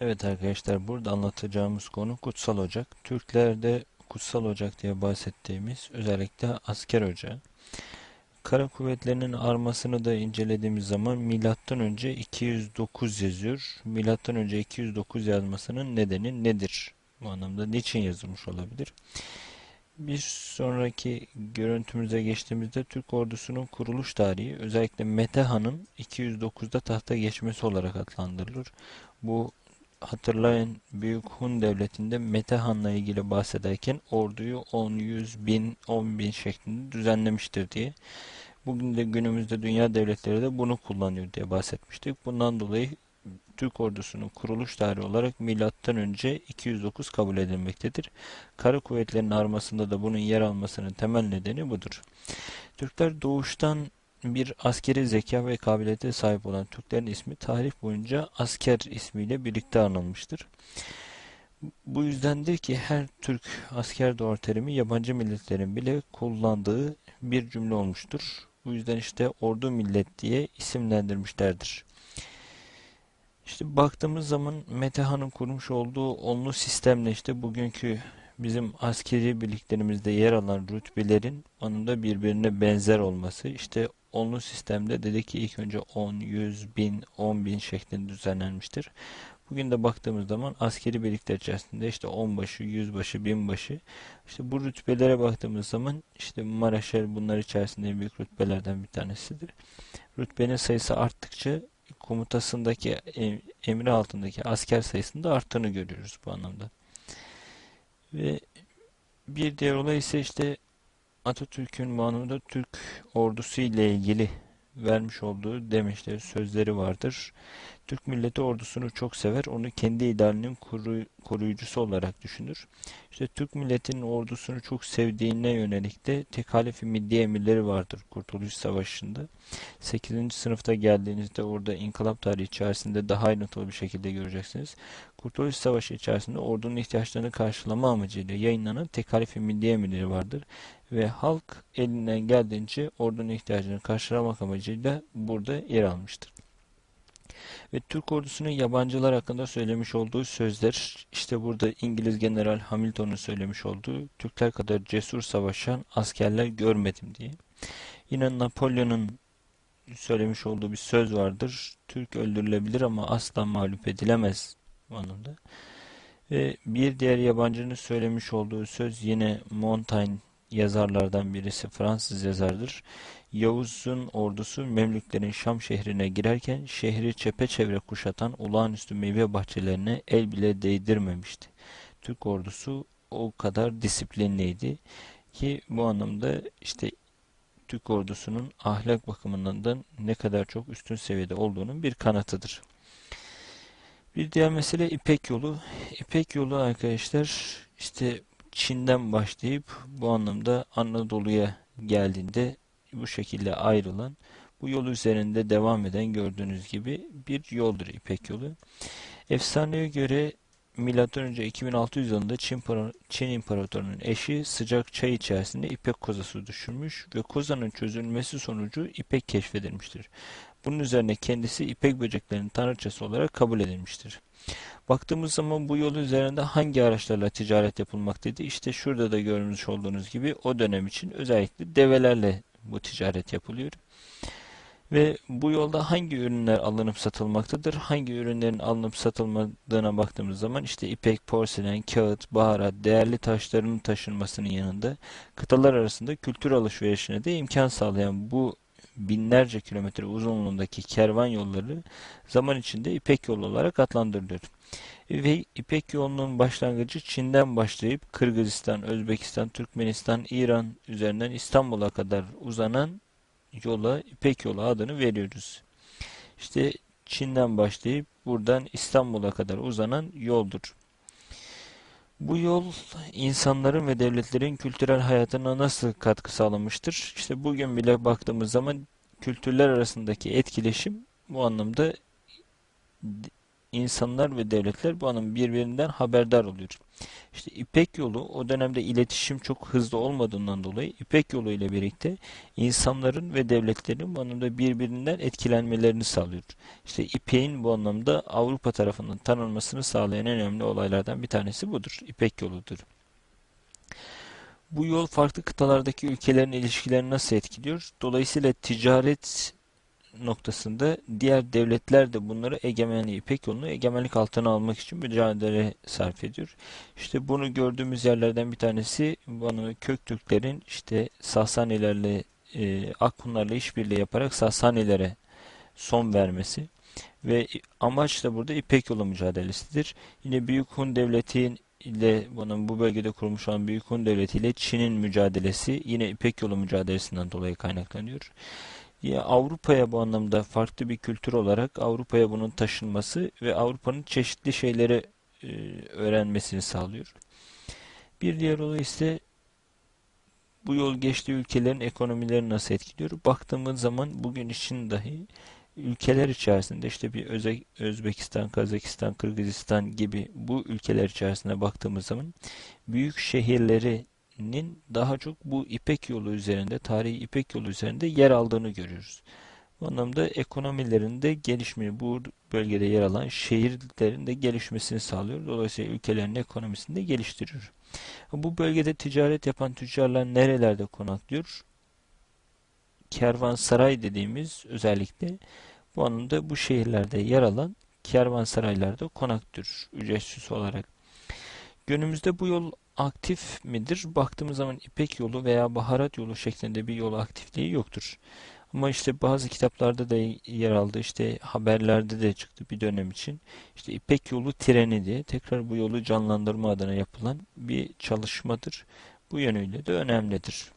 Evet arkadaşlar burada anlatacağımız konu Kutsal Ocak. Türklerde Kutsal Ocak diye bahsettiğimiz özellikle asker ocağı. Kara kuvvetlerinin armasını da incelediğimiz zaman milattan önce 209 yazıyor. Milattan önce 209 yazmasının nedeni nedir? Bu anlamda niçin yazılmış olabilir? Bir sonraki görüntümüze geçtiğimizde Türk ordusunun kuruluş tarihi özellikle Metehan'ın 209'da tahta geçmesi olarak adlandırılır. Bu hatırlayın Büyük Hun Devleti'nde Metehan'la ilgili bahsederken orduyu 10, 100, 1000, 10 bin şeklinde düzenlemiştir diye. Bugün de günümüzde dünya devletleri de bunu kullanıyor diye bahsetmiştik. Bundan dolayı Türk ordusunun kuruluş tarihi olarak milattan önce 209 kabul edilmektedir. Kara kuvvetlerinin armasında da bunun yer almasının temel nedeni budur. Türkler doğuştan bir askeri zeka ve kabiliyete sahip olan Türklerin ismi tarih boyunca asker ismiyle birlikte anılmıştır. Bu yüzdendir ki her Türk asker doğar terimi yabancı milletlerin bile kullandığı bir cümle olmuştur. Bu yüzden işte ordu millet diye isimlendirmişlerdir. İşte baktığımız zaman Metehan'ın kurmuş olduğu onlu sistemle işte bugünkü bizim askeri birliklerimizde yer alan rütbelerin anında birbirine benzer olması. İşte onlu sistemde dedi ki ilk önce 10, 100, 1000, 10 bin şeklinde düzenlenmiştir. Bugün de baktığımız zaman askeri birlikler içerisinde işte onbaşı, yüzbaşı, binbaşı işte bu rütbelere baktığımız zaman işte Maraşer bunlar içerisinde büyük rütbelerden bir tanesidir. Rütbenin sayısı arttıkça komutasındaki emri altındaki asker sayısının da arttığını görüyoruz bu anlamda. Ve bir diğer olay ise işte Atatürk'ün anlamda Türk ordusu ile ilgili vermiş olduğu demeçleri, sözleri vardır. Türk milleti ordusunu çok sever, onu kendi idealinin koru, koruyucusu olarak düşünür. İşte Türk milletinin ordusunu çok sevdiğine yönelik de tekalifi milli emirleri vardır Kurtuluş Savaşı'nda. 8. sınıfta geldiğinizde orada inkılap tarihi içerisinde daha ayrıntılı bir şekilde göreceksiniz. Kurtuluş Savaşı içerisinde ordunun ihtiyaçlarını karşılama amacıyla yayınlanan tekalifi milli emirleri vardır ve halk elinden geldiğince ordunun ihtiyacını karşılamak amacıyla burada yer almıştır. Ve Türk ordusunun yabancılar hakkında söylemiş olduğu sözler, işte burada İngiliz General Hamilton'un söylemiş olduğu Türkler kadar cesur savaşan askerler görmedim diye. Yine Napolyon'un söylemiş olduğu bir söz vardır. Türk öldürülebilir ama asla mağlup edilemez anlamda. Ve bir diğer yabancının söylemiş olduğu söz yine Montaigne yazarlardan birisi Fransız yazardır. Yavuz'un ordusu Memlüklerin Şam şehrine girerken şehri çepeçevre kuşatan olağanüstü meyve bahçelerine el bile değdirmemişti. Türk ordusu o kadar disiplinliydi ki bu anlamda işte Türk ordusunun ahlak bakımından da ne kadar çok üstün seviyede olduğunun bir kanıtıdır. Bir diğer mesele İpek yolu. İpek yolu arkadaşlar işte Çin'den başlayıp bu anlamda Anadolu'ya geldiğinde bu şekilde ayrılan bu yol üzerinde devam eden gördüğünüz gibi bir yoldur İpek yolu. Efsaneye göre M.Ö. 2600 yılında Çin, Çin İmparatoru'nun eşi sıcak çay içerisinde ipek kozası düşürmüş ve kozanın çözülmesi sonucu ipek keşfedilmiştir. Bunun üzerine kendisi ipek böceklerinin tanrıçası olarak kabul edilmiştir. Baktığımız zaman bu yol üzerinde hangi araçlarla ticaret yapılmaktaydı? İşte şurada da görmüş olduğunuz gibi o dönem için özellikle develerle bu ticaret yapılıyor. Ve bu yolda hangi ürünler alınıp satılmaktadır? Hangi ürünlerin alınıp satılmadığına baktığımız zaman işte ipek, porselen, kağıt, baharat, değerli taşların taşınmasının yanında kıtalar arasında kültür alışverişine de imkan sağlayan bu binlerce kilometre uzunluğundaki kervan yolları zaman içinde İpek yolu olarak adlandırılıyor. Ve İpek yolunun başlangıcı Çin'den başlayıp Kırgızistan, Özbekistan, Türkmenistan, İran üzerinden İstanbul'a kadar uzanan yola İpek yolu adını veriyoruz. İşte Çin'den başlayıp buradan İstanbul'a kadar uzanan yoldur. Bu yol insanların ve devletlerin kültürel hayatına nasıl katkı sağlamıştır? İşte bugün bile baktığımız zaman kültürler arasındaki etkileşim bu anlamda insanlar ve devletler bu anlamda birbirinden haberdar oluyor. İşte İpek yolu o dönemde iletişim çok hızlı olmadığından dolayı İpek yolu ile birlikte insanların ve devletlerin bu anlamda birbirinden etkilenmelerini sağlıyor. İşte İpek'in bu anlamda Avrupa tarafından tanınmasını sağlayan en önemli olaylardan bir tanesi budur. İpek yoludur. Bu yol farklı kıtalardaki ülkelerin ilişkilerini nasıl etkiliyor? Dolayısıyla ticaret noktasında diğer devletler de bunları egemenliği, İpek yolunu egemenlik altına almak için mücadele sarf ediyor. İşte bunu gördüğümüz yerlerden bir tanesi bana Köktürklerin işte Sasanilerle e, Akhunlarla işbirliği yaparak Sasanilere son vermesi ve amaç da burada İpek yolu mücadelesidir. Yine Büyük Hun Devleti ile bunun bu bölgede kurulmuş olan Büyük Hun Devleti ile Çin'in mücadelesi yine İpek yolu mücadelesinden dolayı kaynaklanıyor. Ya Avrupa'ya bu anlamda farklı bir kültür olarak Avrupa'ya bunun taşınması ve Avrupa'nın çeşitli şeyleri e, öğrenmesini sağlıyor. Bir diğer olay ise bu yol geçtiği ülkelerin ekonomilerini nasıl etkiliyor? Baktığımız zaman bugün için dahi ülkeler içerisinde işte bir Özbekistan, Kazakistan, Kırgızistan gibi bu ülkeler içerisinde baktığımız zaman büyük şehirlerinin daha çok bu İpek yolu üzerinde, tarihi İpek yolu üzerinde yer aldığını görüyoruz. Bu anlamda ekonomilerinde gelişmeyi, bu bölgede yer alan şehirlerin de gelişmesini sağlıyor. Dolayısıyla ülkelerin ekonomisini de geliştiriyor. Bu bölgede ticaret yapan tüccarlar nerelerde konaklıyor? Kervansaray dediğimiz özellikle bu anlamda bu şehirlerde yer alan kervansaraylarda konaktır ücretsiz olarak. Günümüzde bu yol aktif midir? Baktığımız zaman İpek yolu veya baharat yolu şeklinde bir yol aktifliği yoktur. Ama işte bazı kitaplarda da yer aldı. işte haberlerde de çıktı bir dönem için. İşte İpek yolu treni diye tekrar bu yolu canlandırma adına yapılan bir çalışmadır. Bu yönüyle de önemlidir.